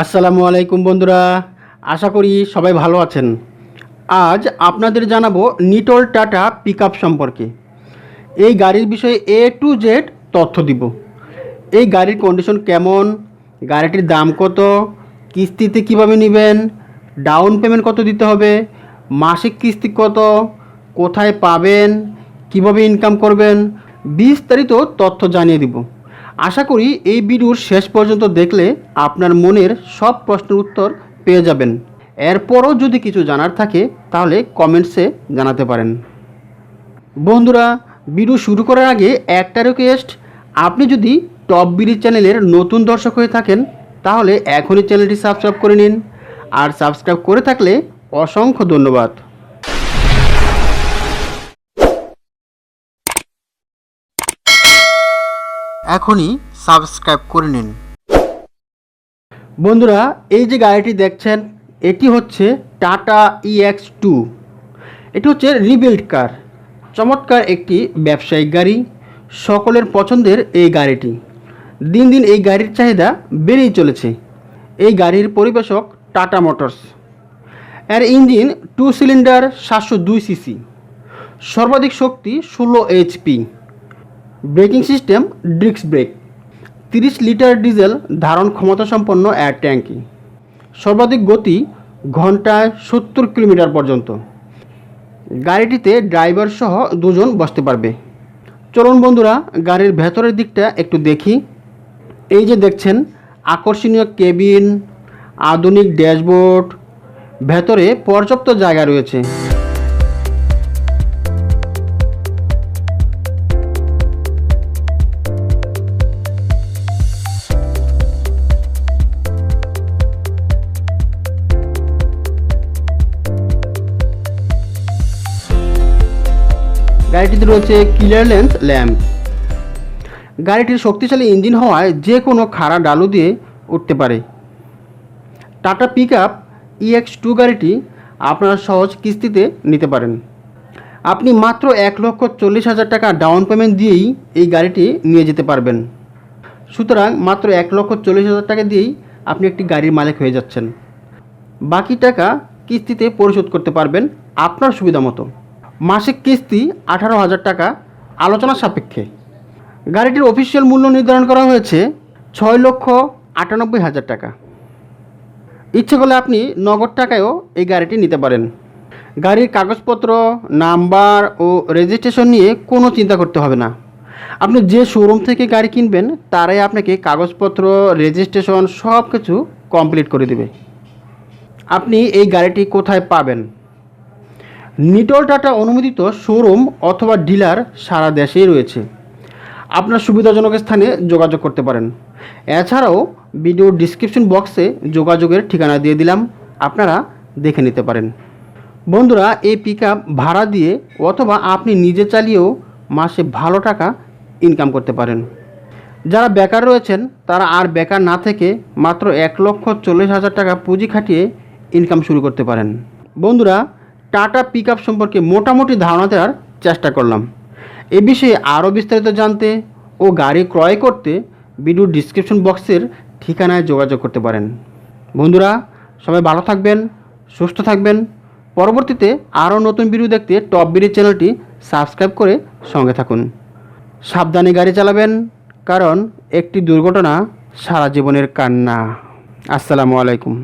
আসসালামু আলাইকুম বন্ধুরা, আশা করি সবাই ভালো আছেন। আজ আপনাদের জানাব নিটল টাটা পিক সম্পর্কে। এই গাড়ির বিষয়ে এ টু জেড তথ্য দিব। এই গাড়ির কন্ডিশন কেমন, গাড়িটির দাম কত, কিস্তিতে কীভাবে নেবেন, ডাউন পেমেন্ট কত দিতে হবে, মাসিক কিস্তি কত, কোথায় পাবেন, কীভাবে ইনকাম করবেন, বিস্তারিত তথ্য জানিয়ে দিব। আশা করি এই ভিডিওর শেষ পর্যন্ত দেখলে আপনার মনের সব প্রশ্নের উত্তর পেয়ে যাবেন। এরপরও যদি কিছু জানার থাকে, তাহলে কমেন্টসে জানাতে পারেন। বন্ধুরা, ভিডিও শুরু করার আগে একটা রিকোয়েস্ট আপনি যদি টপ বিডি চ্যানেলের নতুন দর্শক হয়ে থাকেন, তাহলে এখনই চ্যানেলটি সাবস্ক্রাইব করে নিন। আর সাবস্ক্রাইব করে থাকলে অসংখ্য ধন্যবাদ। এখনই সাবস্ক্রাইব করে নিন। বন্ধুরা, এই যে গাড়িটি দেখছেন, এটি হচ্ছে টাটা ইএক্স টু এটি হচ্ছে রিবিল্ড কার। চমৎকার একটি ব্যবসায়িক গাড়ি, সকলের পছন্দের এই গাড়িটি। দিন দিন এই গাড়ির চাহিদা বেড়েই চলেছে। এই গাড়ির পরিবেশক টাটা মোটরস। এর ইঞ্জিন টু সিলিন্ডার সাতশো দুই সিসি। সর্বাধিক শক্তি ষোলো HP braking system, disc brake. তিরিশ লিটার ডিজেল ধারণ ক্ষমতা সম্পন্ন এয়ার ট্যাঙ্কি। সর্বাধিক গতি ঘন্টায় সত্তর কিলোমিটার পর্যন্ত। গাড়িটিতে ড্রাইভার সহ দুজন বসতে পারবে। চলুন বন্ধুরা, গাড়ির ভেতরের দিকটা একটু দেখি। এই যে দেখছেন, আকর্ষণীয় কেবিন, আধুনিক ড্যাশবোর্ড, ভেতরে পর্যাপ্ত জায়গা রয়েছে। গাড়িটিতে রয়েছে ক্লিয়ারলেন্স ল্যাম্প গাড়িটির শক্তিশালী ইঞ্জিন হওয়ায় যে কোনো খাড়া ডালু দিয়ে উঠতে পারে। Tata pick up EX two গাড়িটি আপনারা সহজ কিস্তিতে নিতে পারেন। আপনি মাত্র এক লক্ষ চল্লিশ হাজার টাকা ডাউন পেমেন্ট দিয়েই এই গাড়িটি নিয়ে যেতে পারবেন। সুতরাং মাত্র এক লক্ষ চল্লিশ হাজার টাকা দিয়েই আপনি একটি গাড়ির মালিক হয়ে যাচ্ছেন। বাকি টাকা কিস্তিতে পরিশোধ করতে পারবেন আপনার সুবিধা মতো। মাসিক কিস্তি আঠারো হাজার টাকা, আলোচনা সাপেক্ষে। গাড়িটির অফিসিয়াল মূল্য নির্ধারণ করা হয়েছে ছয় লক্ষ আটানব্বই হাজার টাকা। ইচ্ছে করলে আপনি নগদ টাকায়ও এই গাড়িটি নিতে পারেন। গাড়ির কাগজপত্র, নাম্বার ও রেজিস্ট্রেশন নিয়ে কোনো চিন্তা করতে হবে না। আপনি যে শোরুম থেকে গাড়ি কিনবেন, তারাই আপনাকে কাগজপত্র, রেজিস্ট্রেশন সব কিছু কমপ্লিট করে দেবে। আপনি এই গাড়িটি কোথায় পাবেন? নিটল টাটা অনুমোদিত শোরুম অথবা ডিলার সারা দেশেই রয়েছে। আপনার সুবিধাজনক স্থানে যোগাযোগ করতে পারেন। এছাড়াও ভিডিও ডিসক্রিপশন বক্সে যোগাযোগের ঠিকানা দিয়ে দিলাম। আপনারা দেখে নিতে পারেন। বন্ধুরা, এই পিক ভাড়া দিয়ে অথবা আপনি নিজে চালিয়েও মাসে ভালো টাকা ইনকাম করতে পারেন। যারা বেকার রয়েছেন, তারা আর বেকার না থেকে মাত্র এক লক্ষ চল্লিশ হাজার টাকা পুঁজি খাটিয়ে ইনকাম শুরু করতে পারেন। বন্ধুরা টাটা পিক সম্পর্কে মোটামুটি ধারণা দেওয়ার চেষ্টা করলাম। এ বিষয়ে আরও বিস্তারিত জানতে ও গাড়ি ক্রয় করতে ভিডিও ডিসক্রিপশন বক্সের ঠিকানায় যোগাযোগ করতে পারেন। বন্ধুরা, সবাই ভালো থাকবেন, সুস্থ থাকবেন। পরবর্তীতে আরও নতুন ভিডিও দেখতে টপ বিডি চ্যানেলটি সাবস্ক্রাইব করে সঙ্গে থাকুন। সাবধানে গাড়ি চালাবেন, কারণ একটি দুর্ঘটনা সারা জীবনের কান্না। আসসালামু আলাইকুম।